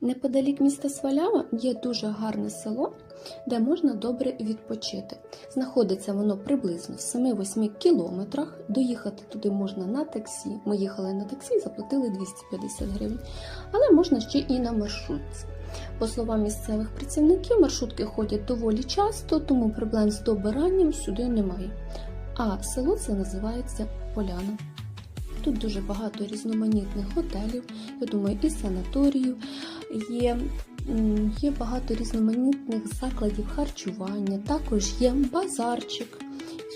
Неподалік міста Свалява є дуже гарне село, де можна добре відпочити. Знаходиться воно приблизно в 7-8 кілометрах. Доїхати туди можна на таксі. Ми їхали на таксі, заплатили 250 гривень, але можна ще і на маршрутці. По словам місцевих працівників, маршрутки ходять доволі часто, тому проблем з добиранням сюди немає. А село це називається Поляна. Тут дуже багато різноманітних готелів, я думаю, і санаторіїв, є, є багато різноманітних закладів харчування, також є базарчик,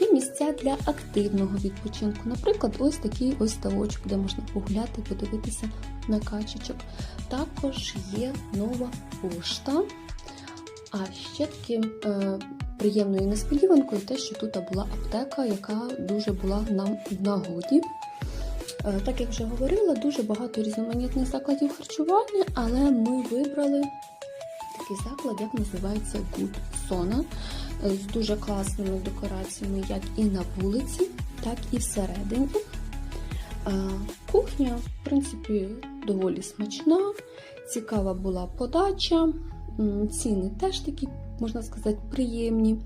є місця для активного відпочинку. Наприклад, ось такий ось ставочок, де можна погуляти, подивитися на качечок. Також є нова пошта. А ще таким е, приємною несподіванкою те, що тут була аптека, яка дуже була нам в нагоді. Е, Так як вже говорила, дуже багато різноманітних закладів харчування, але ми вибрали такий заклад, як називається Good Sona, е, з дуже класними декораціями, як і на вулиці, так і всередині. Е, Кухня, в принципі, доволі смачна, цікава була подача, ціни теж такі, можна сказати, приємні.